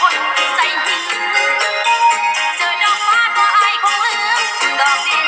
คนใจหินเจอดอกฟ้าตัวอายคงลืมดอกดิน